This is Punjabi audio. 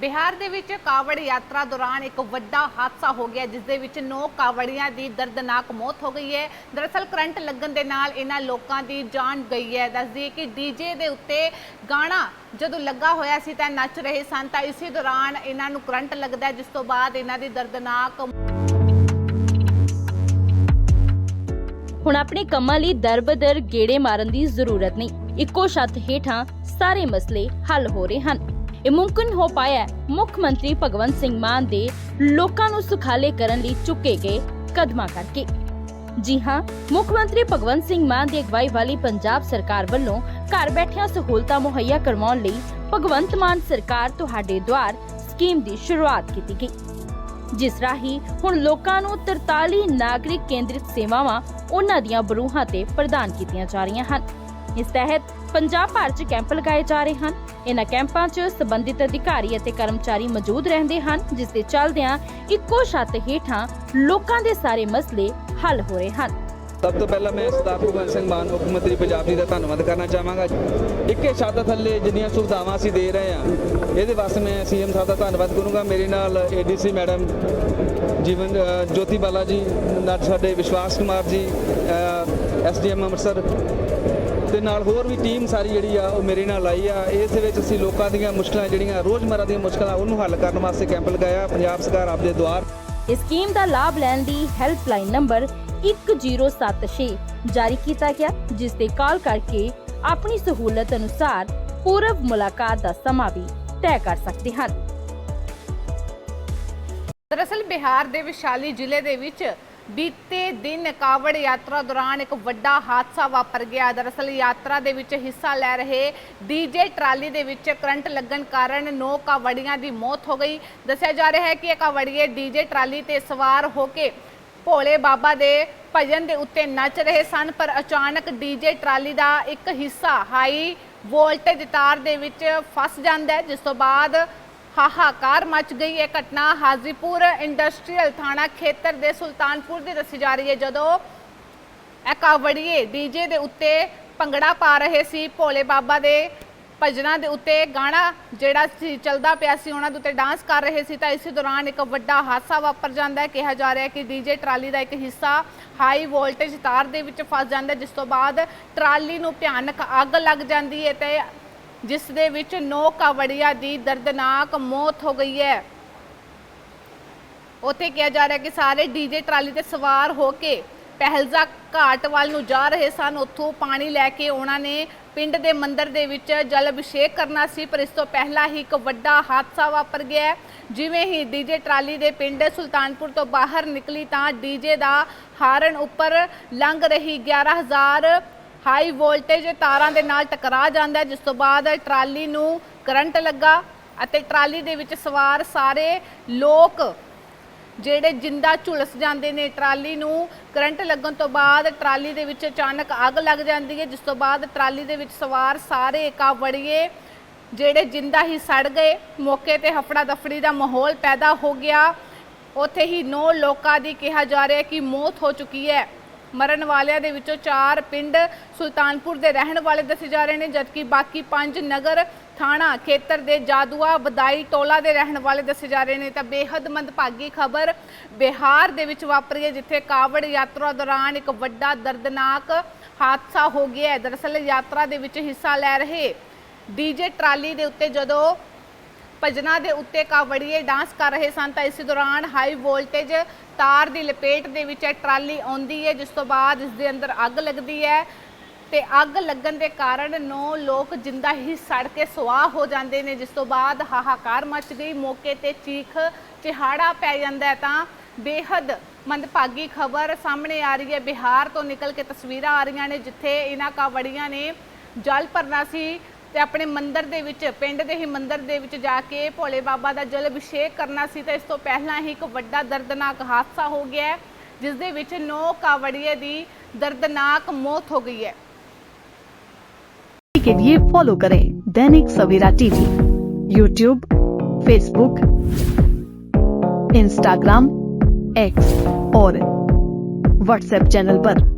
ਬਿਹਾਰ ਦੇ ਵਿੱਚ ਕਾਵੜ ਯਾਤਰਾ ਦੌਰਾਨ ਇੱਕ ਵੱਡਾ ਹਾਦਸਾ ਹੋ ਗਿਆ, ਜਿਸ ਦੇ ਵਿੱਚ 9 ਕਾਵੜੀਆਂ ਦੀ ਦਰਦਨਾਕ ਮੌਤ ਹੋ ਗਈ ਹੈ। ਦਰਅਸਲ ਕਰੰਟ ਲੱਗਣ ਦੇ ਨਾਲ ਇਹਨਾਂ ਲੋਕਾਂ ਦੀ ਜਾਨ ਗਈ ਹੈ। ਦੱਸਦੀ ਹੈ ਕਿ ਡੀਜੇ ਦੇ ਉੱਤੇ ਗਾਣਾ ਜਦੋਂ ਲੱਗਾ ਹੋਇਆ ਸੀ ਤਾਂ ਨੱਚ ਰਹੇ ਸਨ। ਤਾਂ ਇਸੇ ਦੌਰਾਨ ਇਹਨਾਂ ਨੂੰ ਕਰੰਟ ਲੱਗਦਾ ਜਿਸ ਤੋਂ ਬਾਅਦ ਇਹਨਾਂ ਦੀ ਦਰਦਨਾਕ ਹੁਣ ਆਪਣੇ ਕੰਮਾਂ ਲਈ ਦਰਬਦਰ ਗੇੜੇ ਮਾਰਨ ਦੀ ਜ਼ਰੂਰਤ ਨਹੀਂ। ਇੱਕੋ ਛੱਤ ਹੇਠਾਂ ਸਾਰੇ ਮਸਲੇ ਹੱਲ ਹੋ ਰਹੇ ਹਨ। ਇਹ ਮੁਮਕਿਨ ਹੋ ਪਾਇਆ ਮੁੱਖ ਮੰਤਰੀ ਭਗਵੰਤ ਸਿੰਘ ਮਾਨ ਦੇ ਲੋਕਾਂ ਨੂੰ ਸੁਖਾਲੇ ਕਰਨ ਲਈ ਚੁੱਕੇ ਗਏ ਕਦਮਾਂ ਕਰਕੇ। ਜੀ ਹਾਂ, ਮੁੱਖ ਮੰਤਰੀ ਭਗਵੰਤ ਸਿੰਘ ਮਾਨ ਦੀ ਅਗਵਾਈ ਵਾਲੀ ਪੰਜਾਬ ਸਰਕਾਰ ਵੱਲੋਂ ਘਰ ਬੈਠਿਆਂ ਸਹੂਲਤਾਂ ਮੁਹੱਈਆ ਕਰਵਾਉਣ ਲਈ ਭਗਵੰਤ ਮਾਨ ਸਰਕਾਰ ਤੁਹਾਡੇ ਦੁਆਰ ਸਕੀਮ ਦੀ ਸ਼ੁਰੂਆਤ ਕੀਤੀ ਗਈ। ਜਿਸ ਰਾਹੀਂ ਹੁਣ ਲੋਕਾਂ ਨੂੰ 43 ਨਾਗਰਿਕ ਕੇਂਦਰਿਤ ਸੇਵਾਵਾਂ ਉਹਨਾਂ ਦੀਆਂ ਬਰੂਹਾਂ ਤੇ ਪ੍ਰਦਾਨ ਕੀਤੀਆਂ ਜਾ ਰਹੀਆਂ ਹਨ। ਇਸ ਤਹਿਤ ਪੰਜਾਬ ਭਰ 'ਚ ਕੈਂਪ ਲਗਾਏ ਜਾ ਰਹੇ ਹਨ। ਇਹਨਾਂ ਕੈਂਪਾਂ 'ਚ ਸੰਬੰਧਿਤ ਅਧਿਕਾਰੀ ਅਤੇ ਕਰਮਚਾਰੀ ਮੌਜੂਦ ਰਹਿੰਦੇ ਹਨ, ਜਿਸ ਦੇ ਚੱਲਦਿਆਂ ਇੱਕੋ ਛੱਤ ਹੇਠਾਂ ਲੋਕਾਂ ਦੇ ਸਾਰੇ ਮਸਲੇ ਹੱਲ ਹੋ ਰਹੇ ਹਨ। ਸਭ ਤੋਂ ਪਹਿਲਾਂ ਮੈਂ ਸਰਦਾਰ ਭਗਵੰਤ ਸਿੰਘ ਮਾਨ, ਮੁੱਖ ਮੰਤਰੀ ਪੰਜਾਬ ਜੀ ਦਾ ਧੰਨਵਾਦ ਕਰਨਾ ਚਾਹਾਂਗਾ। ਇੱਕੇ ਛੱਤ ਥੱਲੇ ਜਿੰਨੀਆਂ ਸੁਵਿਧਾਵਾਂ ਅਸੀਂ ਦੇ ਰਹੇ ਹਾਂ, ਇਹਦੇ ਵਾਸਤੇ ਮੈਂ ਸੀਐਮ ਸਾਹਿਬ ਦਾ ਧੰਨਵਾਦ ਕਰੂੰਗਾ। ਮੇਰੇ ਨਾਲ ਏਡੀਸੀ ਮੈਡਮ ਜੀਵਨ ਜੋਤੀ ਬਾਲਾ ਜੀ, ਨਾਲ ਸਾਡੇ ਵਿਸ਼ਵਾਸ ਕੁਮਾਰ ਜੀ ਐਸਡੀਐਮ ਅੰਮ੍ਰਿਤਸਰ ਤੇ ਨਾਲ ਹੋਰ ਵੀ ਟੀਮ ਸਾਰੀ ਜਿਹੜੀ ਆ ਉਹ ਮੇਰੇ ਨਾਲ ਆਈ ਆ। ਇਸ ਦੇ ਵਿੱਚ ਅਸੀਂ ਲੋਕਾਂ ਦੀਆਂ ਮੁਸ਼ਕਲਾਂ ਜਿਹੜੀਆਂ ਰੋਜ਼ਮਰਰਾ ਦੀਆਂ ਮੁਸ਼ਕਲਾਂ ਉਹਨੂੰ ਹੱਲ ਕਰਨ ਵਾਸਤੇ ਕੈਂਪ ਲਗਾਇਆ ਪੰਜਾਬ ਸਰਕਾਰ ਆਪਦੇ ਦੁਆਰ। ਇਸ ਸਕੀਮ ਦਾ ਲਾਭ ਲੈਣ ਦੀ ਹੈਲਪਲਾਈਨ ਨੰਬਰ 1076 ਜਾਰੀ ਕੀਤਾ ਗਿਆ ਜਿਸ ਤੇ ਕਾਲ ਕਰਕੇ ਆਪਣੀ ਸਹੂਲਤ ਅਨੁਸਾਰ ਪੂਰਵ ਮੁਲਾਕਾਤ ਦਾ ਸਮਾਂ ਵੀ ਤੈਅ ਕਰ ਸਕਦੇ ਹਨ। ਦਰਅਸਲ ਬਿਹਾਰ ਦੇ ਵਿਸ਼ਾਲੀ ਜ਼ਿਲ੍ਹੇ ਦੇ ਵਿੱਚ ਬੀਤੇ ਦਿਨ ਕਾਵੜ ਯਾਤਰਾ ਦੌਰਾਨ ਇੱਕ ਵੱਡਾ ਹਾਦਸਾ ਵਾਪਰ ਗਿਆ। ਦਰਅਸਲ ਯਾਤਰਾ ਦੇ ਵਿੱਚ ਹਿੱਸਾ ਲੈ ਰਹੇ ਡੀਜੇ ਟਰਾਲੀ ਦੇ ਵਿੱਚ ਕਰੰਟ ਲੱਗਣ ਕਾਰਨ 9 ਕਾਵੜੀਆਂ ਦੀ ਮੌਤ ਹੋ ਗਈ। ਦੱਸਿਆ ਜਾ ਰਿਹਾ ਹੈ ਕਿ ਇਹ ਕਾਵੜੀਏ ਡੀਜੇ ਟਰਾਲੀ ਤੇ ਸਵਾਰ ਹੋ ਕੇ ਭੋਲੇ ਬਾਬਾ ਦੇ ਭਜਨ ਦੇ ਉੱਤੇ ਨੱਚ ਰਹੇ ਸਨ, ਪਰ ਅਚਾਨਕ ਡੀਜੇ ਟਰਾਲੀ ਦਾ ਇੱਕ ਹਿੱਸਾ ਹਾਈ ਵੋਲਟੇਜ ਤਾਰ ਦੇ ਵਿੱਚ ਫਸ ਜਾਂਦਾ ਹੈ, ਜਿਸ ਤੋਂ ਬਾਅਦ ਹਾਹਾਕਾਰ ਮਚ ਗਈ ਇਹ ਘਟਨਾ ਹਾਜ਼ੀਪੁਰ ਇੰਡਸਟਰੀਅਲ ਥਾਣਾ ਖੇਤਰ ਦੇ ਸੁਲਤਾਨਪੁਰ ਦੀ ਦੱਸੀ ਜਾ ਰਹੀ ਹੈ। ਜਦੋਂ ਇਹ ਕਾਵੜੀਏ ਡੀਜੇ ਦੇ ਉੱਤੇ ਭੰਗੜਾ ਪਾ ਰਹੇ ਸੀ, ਭੋਲੇ ਬਾਬਾ ਦੇ ਭਜਨਾਂ ਦੇ ਉੱਤੇ ਗਾਣਾ ਜਿਹੜਾ ਸੀ, ਚੱਲਦਾ ਪਿਆ ਸੀ, ਉਹਨਾਂ ਦੇ ਉੱਤੇ ਡਾਂਸ ਕਰ ਰਹੇ ਸੀ, ਤਾਂ ਇਸੇ ਦੌਰਾਨ ਇੱਕ ਵੱਡਾ ਹਾਦਸਾ ਵਾਪਰ ਜਾਂਦਾ ਹੈ। ਕਿਹਾ ਜਾ ਰਿਹਾ ਹੈ ਕਿ ਡੀਜੇ ਟਰਾਲੀ ਦਾ ਇੱਕ ਹਿੱਸਾ ਹਾਈ ਵੋਲਟੇਜ ਤਾਰ ਦੇ ਵਿੱਚ ਫਸ ਜਾਂਦਾ ਜਿਸ ਤੋਂ ਬਾਅਦ ਟਰਾਲੀ ਨੂੰ ਭਿਆਨਕ ਅੱਗ ਲੱਗ ਜਾਂਦੀ ਹੈ ਤੇ ਜਿਸ ਦੇ ਵਿੱਚ 9 ਕਾਵੜੀਆਂ ਦੀ ਦਰਦਨਾਕ ਮੌਤ ਹੋ ਗਈ ਹੈ। ਉੱਥੇ ਕਿਹਾ ਜਾ ਰਿਹਾ ਕਿ ਸਾਰੇ ਡੀਜੇ ਟਰਾਲੀ ਤੇ ਸਵਾਰ ਹੋ ਕੇ ਪਹਿਲਜ਼ਾ ਘਾਟ ਵੱਲ ਨੂੰ ਜਾ ਰਹੇ ਸਨ। ਉੱਥੋਂ ਪਾਣੀ ਲੈ ਕੇ ਉਹਨਾਂ ਨੇ ਪਿੰਡ ਦੇ ਮੰਦਿਰ ਦੇ ਵਿੱਚ ਜਲ ਅਭਿਸ਼ੇਕ ਕਰਨਾ ਸੀ, ਪਰ ਇਸ ਤੋਂ ਪਹਿਲਾਂ ਹੀ ਇੱਕ ਵੱਡਾ ਹਾਦਸਾ ਵਾਪਰ ਗਿਆ ਜਿਵੇਂ ਹੀ ਡੀਜੇ ਟਰਾਲੀ ਦੇ ਪਿੰਡ ਸੁਲਤਾਨਪੁਰ ਤੋਂ ਬਾਹਰ ਨਿਕਲੀ ਤਾਂ ਡੀਜੇ ਦਾ ਹਾਰਨ ਉੱਪਰ ਲੰਘ ਰਹੀ 11000 ਹਾਈ ਵੋਲਟੇਜ ਤਾਰਾਂ ਦੇ ਨਾਲ ਟਕਰਾ ਜਾਂਦਾ ਹੈ, ਜਿਸ ਤੋਂ ਬਾਅਦ ਟਰਾਲੀ ਨੂੰ ਕਰੰਟ ਲੱਗਾ ਅਤੇ ਟਰਾਲੀ ਦੇ ਵਿੱਚ ਸਵਾਰ ਸਾਰੇ ਲੋਕ ਜਿਹੜੇ ਜਿੰਦਾ ਝੁਲਸ ਜਾਂਦੇ ਨੇ ਟਰਾਲੀ ਨੂੰ ਕਰੰਟ ਲੱਗਣ ਤੋਂ ਬਾਅਦ ਟਰਾਲੀ ਦੇ ਵਿੱਚ ਅਚਾਨਕ ਅੱਗ ਲੱਗ ਜਾਂਦੀ ਹੈ ਜਿਸ ਤੋਂ ਬਾਅਦ ਟਰਾਲੀ ਦੇ ਵਿੱਚ ਸਵਾਰ ਸਾਰੇ ਕਾਵੜੀਏ ਜਿਹੜੇ ਜਿੰਦਾ ਹੀ ਸੜ ਗਏ ਮੌਕੇ ਤੇ ਹਫੜਾ ਦਫੜੀ ਦਾ ਮਾਹੌਲ ਪੈਦਾ ਹੋ ਗਿਆ। ਉੱਥੇ ਹੀ 9 ਲੋਕਾਂ ਦੀ ਕਿਹਾ ਜਾ ਰਿਹਾ ਕਿ ਮੌਤ ਹੋ ਚੁੱਕੀ ਹੈ। ਮਰਨ ਵਾਲਿਆਂ ਦੇ ਵਿੱਚੋਂ 4 ਪਿੰਡ ਸੁਲਤਾਨਪੁਰ ਦੇ ਰਹਿਣ ਵਾਲੇ ਦੱਸੇ ਜਾ ਰਹੇ ਨੇ, ਜਦਕਿ ਬਾਕੀ 5 ਨਗਰ ਥਾਣਾ ਖੇਤਰ ਦੇ ਜਾਦੂਆ, ਬਦਾਈ, ਟੋਲਾ ਦੇ ਰਹਿਣ ਵਾਲੇ ਦੱਸੇ ਜਾ ਰਹੇ ਨੇ। ਤਾਂ ਬੇहद ਮੰਦਭਾਗੀ ਖਬਰ ਬਿਹਾਰ ਦੇ ਵਿੱਚ ਵਾਪਰੀ ਹੈ, ਜਿੱਥੇ ਕਾਵੜ ਯਾਤਰਾ ਦੌਰਾਨ ਇੱਕ ਵੱਡਾ ਦਰਦਨਾਕ ਹਾਦਸਾ ਹੋ ਗਿਆ ਹੈ। ਦਰਅਸਲ ਯਾਤਰਾ ਦੇ ਵਿੱਚ ਹਿੱਸਾ ਲੈ ਰਹੇ ਡੀਜੇ ਟਰਾਲੀ ਦੇ ਉੱਤੇ ਜਦੋਂ ਭਜਨਾਂ ਦੇ ਉੱਤੇ ਕਾਵੜੀਏ ਡਾਂਸ ਕਰ ਰਹੇ ਸਨ, ਤਾਂ ਇਸੇ ਦੌਰਾਨ ਹਾਈ ਵੋਲਟੇਜ ਤਾਰ ਦੀ ਲਪੇਟ ਦੇ ਵਿੱਚ ਟਰਾਲੀ ਆਉਂਦੀ ਹੈ, ਜਿਸ ਤੋਂ ਬਾਅਦ ਇਸ ਦੇ ਅੰਦਰ ਅੱਗ ਲੱਗਦੀ ਹੈ ਤੇ ਅੱਗ ਲੱਗਣ ਦੇ ਕਾਰਨ ਨੌ ਲੋਕ ਜਿੰਦਾ ਹੀ ਸੜ ਕੇ ਸੁਆਹ ਹੋ ਜਾਂਦੇ ਨੇ, ਜਿਸ ਤੋਂ ਬਾਅਦ ਹਾਹਾਕਾਰ ਮਚ ਗਈ। ਮੌਕੇ ਤੇ ਚੀਖ ਚਿਹਾੜਾ ਪੈ ਜਾਂਦਾ ਤਾਂ ਬੇਹੱਦ ਮੰਦਭਾਗੀ ਖਬਰ ਸਾਹਮਣੇ ਆ ਰਹੀ ਹੈ। ਬਿਹਾਰ ਤੋਂ ਨਿਕਲ ਕੇ ਤਸਵੀਰਾਂ ਆ ਰਹੀਆਂ ਨੇ, ਜਿੱਥੇ ਇਹਨਾਂ ਕਾਵੜੀਆਂ ਨੇ ਜਲ ਭਰਨਾ ਸੀ। ਤੇ ਆਪਣੇ ਮੰਦਿਰ ਦੇ ਵਿੱਚ ਪਿੰਡ ਦੇ ਹੀ ਮੰਦਿਰ ਦੇ ਵਿੱਚ ਜਾ ਕੇ ਭੋਲੇ ਬਾਬਾ ਦਾ ਜਲ ਅਭਿਸ਼ੇਕ ਕਰਨਾ ਸੀ ਤਾਂ ਇਸ ਤੋਂ ਪਹਿਲਾਂ ਹੀ ਇੱਕ ਵੱਡਾ ਦਰਦਨਾਕ ਹਾਦਸਾ ਹੋ ਗਿਆ ਹੈ ਜਿਸ ਦੇ ਵਿੱਚ 9 ਕਾਵੜੀਏ ਦੀ ਦਰਦਨਾਕ ਮੌਤ ਹੋ ਗਈ है के लिए फॉलो करें Dainik Savera TV YouTube Facebook Instagram X और व्हाट्सएप चैनल पर।